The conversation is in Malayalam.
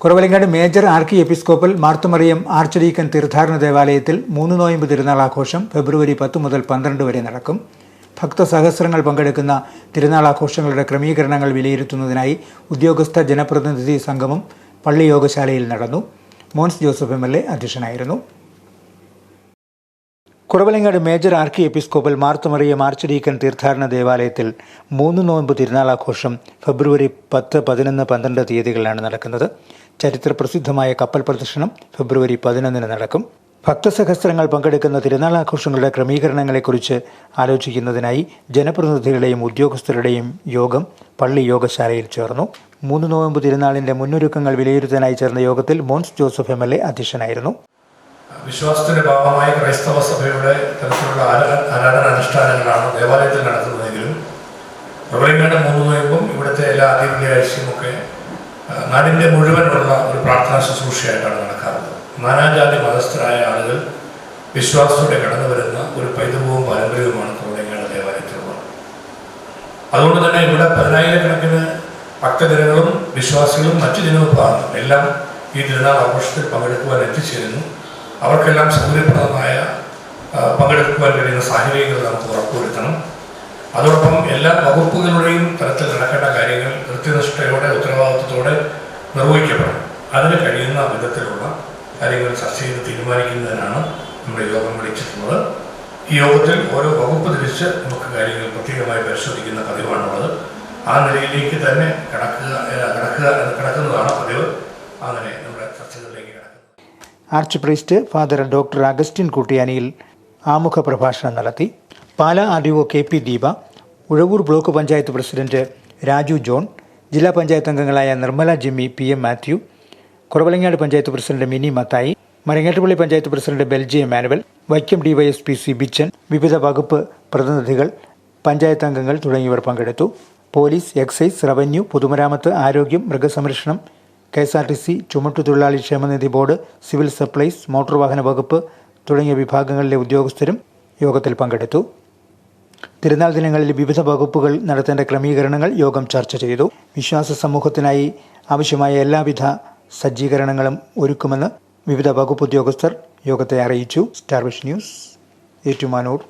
Kuravilangad major archiepiscopal Marthmariam archdeacon തീർത്ഥാടന ദേവാലയത്തിൽ മൂന്ന് നോയമ്പ് തിരുനാൾ ആഘോഷം ഫെബ്രുവരി പത്ത് മുതൽ പന്ത്രണ്ട് വരെ നടക്കും. ഭക്തസഹസ്രങ്ങൾ പങ്കെടുക്കുന്ന തിരുനാൾ ആഘോഷങ്ങളുടെ ക്രമീകരണങ്ങൾ വിലയിരുത്തുന്നതിനായി ഉദ്യോഗസ്ഥ ജനപ്രതിനിധി സംഗമം പള്ളിയോഗശാലയിൽ നടന്നു. Mons Joseph M L A അധ്യക്ഷനായിരുന്നു. Kuravilangad major archiepiscopal Marthmariam archdeacon തീർത്ഥാടന ദേവാലയത്തിൽ മൂന്ന് നോയമ്പ് തിരുനാളാഘോഷം ഫെബ്രുവരി പത്ത് പതിനൊന്ന് പന്ത്രണ്ട് തീയതികളിലാണ് നടക്കുന്നത്. ചരിത്ര പ്രസിദ്ധമായ കപ്പൽ പ്രദർശനം ഫെബ്രുവരി പതിനൊന്നിന് നടക്കും. ഭക്തസഹസ്രങ്ങൾ പങ്കെടുക്കുന്ന തിരുനാളാഘോഷങ്ങളുടെ ക്രമീകരണങ്ങളെക്കുറിച്ച് ആലോചിക്കുന്നതിനായി ജനപ്രതിനിധികളുടെയും ഉദ്യോഗസ്ഥരുടെയും യോഗം പള്ളി യോഗശാലയിൽ ചേർന്നു. മൂന്ന് നോയമ്പ് തിരുനാളിന്റെ മുന്നൊരുക്കങ്ങൾ വിലയിരുത്താനായി ചേർന്ന യോഗത്തിൽ Mons Joseph M L A അധ്യക്ഷനായിരുന്നു. വിശ്വാസത്തിന്റെ ഭാഗമായി ക്രൈസ്തവ സഭയുടെ തരത്തിലുള്ള ആരാധന ആരാധനാനുഷ്ഠാനങ്ങളാണ് ദേവാലയത്തിൽ നടത്തുന്നതെങ്കിലും പ്രബലങ്ങളുടെ മൂന്ന് നോയമ്പും ഇവിടുത്തെ എല്ലാ ആദ്യ വെള്ളിയാഴ്ചയും ഒക്കെ നാടിന്റെ മുഴുവനുള്ള ഒരു പ്രാർത്ഥനാ ശുശ്രൂഷയായിട്ടാണ് നടക്കാറുള്ളത്. നാനാജാതി മതസ്ഥരായ ആളുകൾ വിശ്വാസത്തോടെ കടന്നു വരുന്ന ഒരു പൈതൃകവും പാരമ്പര്യവുമാണ് പ്രബലങ്ങളുടെ ദേവാലയത്തിലുള്ളത്. അതുകൊണ്ട് തന്നെ ഇവിടെ പതിനായിരക്കണക്കിന് ഭക്തജനങ്ങളും വിശ്വാസികളും മറ്റു ജനവിഭാഗങ്ങളും എല്ലാം ഈ തിരുനാൾ പങ്കെടുക്കുവാൻ എത്തിച്ചേരുന്നു. അവർക്കെല്ലാം സൗകര്യപ്രദമായ പങ്കെടുക്കുവാൻ കഴിയുന്ന സാഹചര്യങ്ങൾ നമുക്ക് ഉറപ്പുവരുത്തണം. അതോടൊപ്പം എല്ലാ വകുപ്പുകളുടെയും തലത്തിൽ നടക്കേണ്ട കാര്യങ്ങൾ കൃത്യനിഷ്ഠയോടെ ഉത്തരവാദിത്വത്തോടെ നിർവഹിക്കപ്പെടണം. അതിന് കഴിയുന്ന വിധത്തിലുള്ള കാര്യങ്ങൾ ചർച്ച ചെയ്ത് തീരുമാനിക്കുന്നതിനാണ് നമ്മുടെ യോഗം വിളിച്ചിട്ടുള്ളത്. ഈ യോഗത്തിൽ ഓരോ വകുപ്പ് തിരിച്ച് നമുക്ക് കാര്യങ്ങൾ പ്രത്യേകമായി പരിശോധിക്കുന്ന പതിവാണുള്ളത്. ആ നിലയിലേക്ക് തന്നെ കിടക്കുക കിടക്കുക കിടക്കുന്നതാണ് പതിവ്. അങ്ങനെ arch priest father doctor Augustine കുട്ടിയാനിയിൽ ആമുഖ പ്രഭാഷണം നടത്തി. Pala R O K P Deepa Uzhavoor block panchayat president Raju John ജില്ലാ പഞ്ചായത്ത് അംഗങ്ങളായ Nirmala Jimmy P M Mathew Kuravilangad panchayat president Mini Mathai Marangattupilly panchayat president Belji Manuel Vaikom DYSP C Bichan വിവിധ വകുപ്പ് പ്രതിനിധികൾ പഞ്ചായത്ത് അംഗങ്ങൾ തുടങ്ങിയവർ പങ്കെടുത്തു. പോലീസ് എക്സൈസ് റവന്യൂ പൊതുമരാമത്ത് ആരോഗ്യം മൃഗസംരക്ഷണം K S R T C ചുമട്ടുതൊഴിലാളി ക്ഷേമനിധി ബോർഡ് സിവിൽ സപ്ലൈസ് മോട്ടോർ വാഹന വകുപ്പ് തുടങ്ങിയ വിഭാഗങ്ങളിലെ ഉദ്യോഗസ്ഥരും യോഗത്തിൽ പങ്കെടുത്തു. തിരുനാൾ ദിനങ്ങളിൽ വിവിധ വകുപ്പുകൾ നടത്തേണ്ട ക്രമീകരണങ്ങൾ യോഗം ചർച്ച ചെയ്തു. വിശ്വാസ സമൂഹത്തിനായി ആവശ്യമായ എല്ലാവിധ സജ്ജീകരണങ്ങളും ഒരുക്കുമെന്ന് വിവിധ വകുപ്പ് ഉദ്യോഗസ്ഥർ യോഗത്തെ അറിയിച്ചു. സ്റ്റാർവിഷ് ന്യൂസ് ഏറ്റുമാനൂർ.